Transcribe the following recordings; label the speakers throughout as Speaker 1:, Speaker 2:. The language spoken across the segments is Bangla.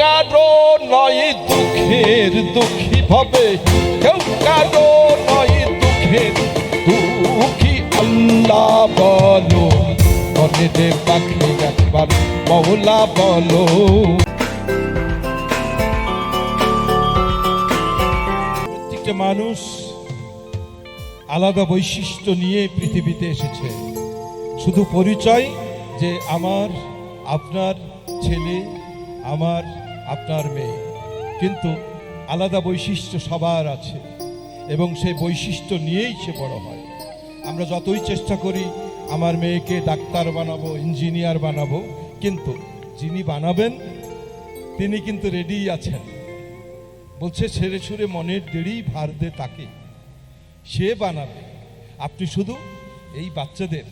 Speaker 1: কারও নয় দুঃখের দুঃখী ভাবে। কেউ কারও নয় দুঃখের দুঃখী আল্লাহ বলো। মনে রে পাখি একবার বলো। প্রত্যেকটা মানুষ আলাদা বৈশিষ্ট্য নিয়ে পৃথিবীতে এসেছে। শুধু পরিচয় যে আমার, আপনার ছেলে, আমার আপনার মেয়ে। কিন্তু আলাদা বৈশিষ্ট্য সবার আছে এবং সেই বৈশিষ্ট্য নিয়েই সে বড় হয়। আমরা যতই চেষ্টা করি, আমার মেয়েকে ডাক্তার বানাবো, ইঞ্জিনিয়ার বানাবো, কিন্তু যিনি বানাবেন, তিনি কিন্তু রেডিই আছেন। বলছে, ছেড়ে ছুড়ে মনের দেরি ভার দে তাকে। সে বানাবে। আপনি শুধু এই বাচ্চাদের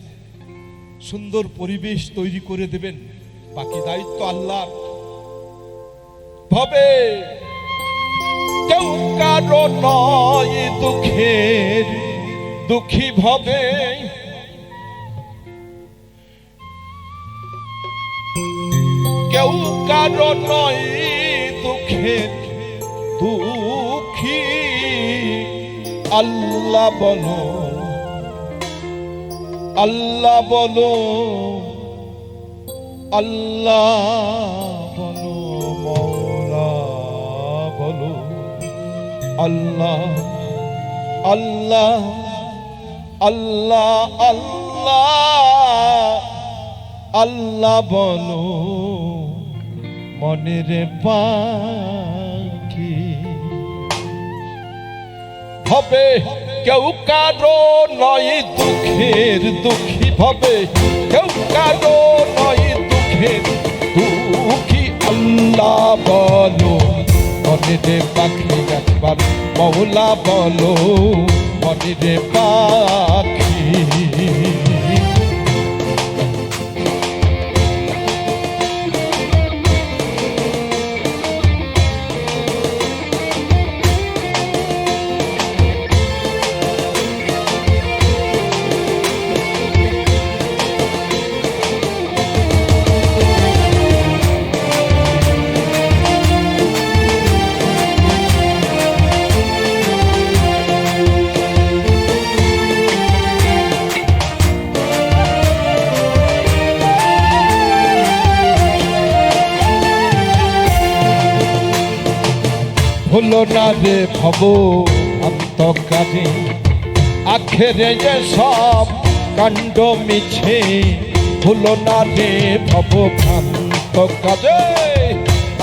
Speaker 1: সুন্দর পরিবেশ তৈরি করে দেবেন। বাকি দায়িত্ব আল্লাহ ভাবে। কেউ কারও নয় দুঃখের, দুঃখী ভাবে। কেউ কারও নয় দুঃখের, দুঃখী। আল্লাহ বলো আল্লাহ বলো, আল্লাহ আল্লাহ আল্লাহ আল্লাহ আল্লাহ। আল্লাহ বলো, মনের পাখি। হবে কেউ কারও নয় দুঃখের দুঃখী হবে কেউ কারও নয় দুঃখের দুঃখী। আল্লাহ বলো মনে পাখি একবার মৌলা বলো মনিরে পাখি হলো না রে ভব, অন্তকারে। আখেরে যে সব কাণ্ড মিছে হলো না রে ভব ভ্রান্ত কাজে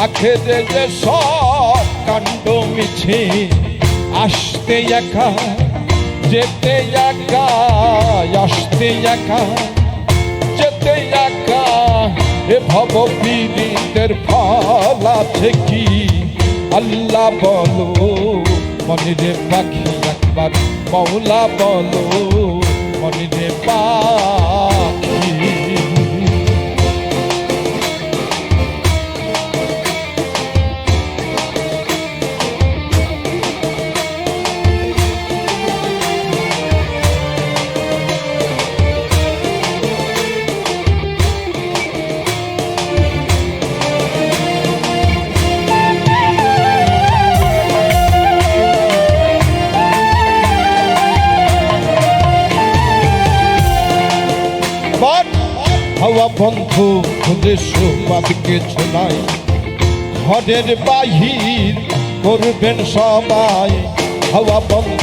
Speaker 1: আখেরে যে সব কাণ্ড মিছে, আসতে একা, যেতে একা, আসতে একা। যেতে একা, এ ভব পীড়িতের ফল আছে কি? আল্লাহ বলো মনে রে পাখি একবার মৌলা বলো। হাওয়া বন্ধু সুবাদ কিছু নাই। ঘরের বাহির করবেন সবাই, হাওয়া বন্ধ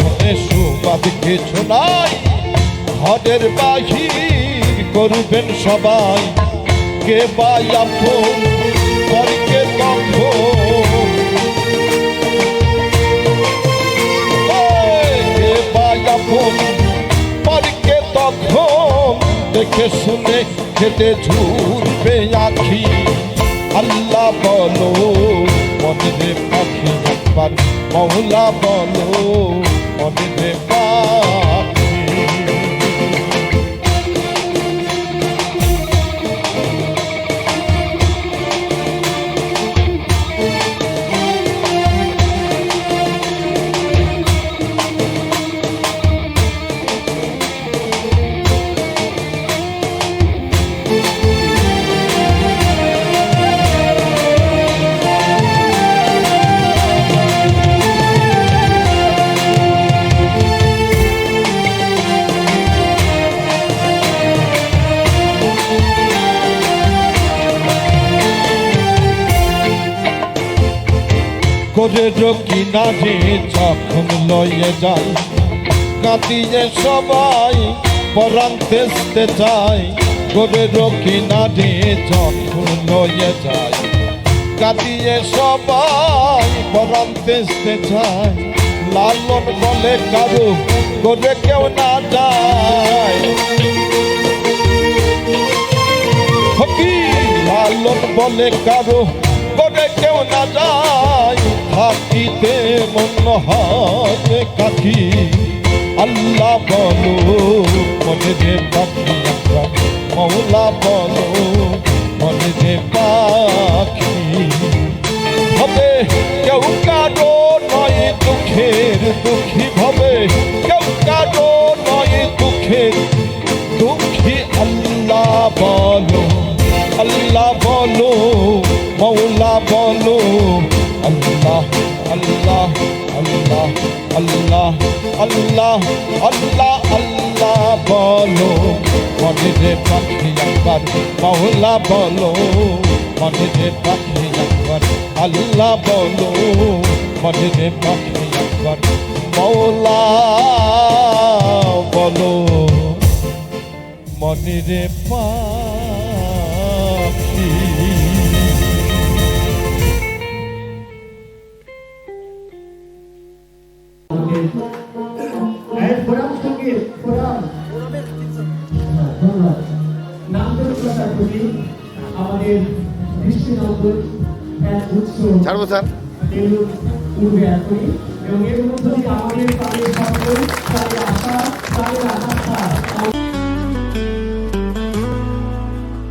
Speaker 1: হতে সুবাদ কিছু নাই। ঘরের বাহির করবেন সবাই, কে বাই আপন কে বাই আপন তখন? দেখে খেতে ঝুরবে আখি। আল্লাহ বলো মনে পাখি একবার। মহলা বলো মনে পাখি করে রকি না রে যখন লয়ে যাই কাঁদিয়ে সবাই পরাণ তেসতে চাই করে রকি না রে যখন লয়ে যাই কাঁদিয়ে সবাই পরাণ তেসতে চাই লালন বলে কারও করে কেউ না যায়। লালন বলে কারও করে কেউ না যায়। থাকিতে মন হাতে কাকি। আল্লাহ বলো, মনে যে পাখি মৌলা বলো, মনে যে পাখি। হবে আল্লাহ আল্লাহ আল্লাহ আল্লাহ বলো। মনে পাখি একবার মৌলা বলো। মনে পাখি একবার, আল্লাহ বলো। মনে পাখি একবার মৌলা বলো। মনিরে পাখি
Speaker 2: ছাড়বো স্যার।
Speaker 3: এবং এর মধ্য আমাদের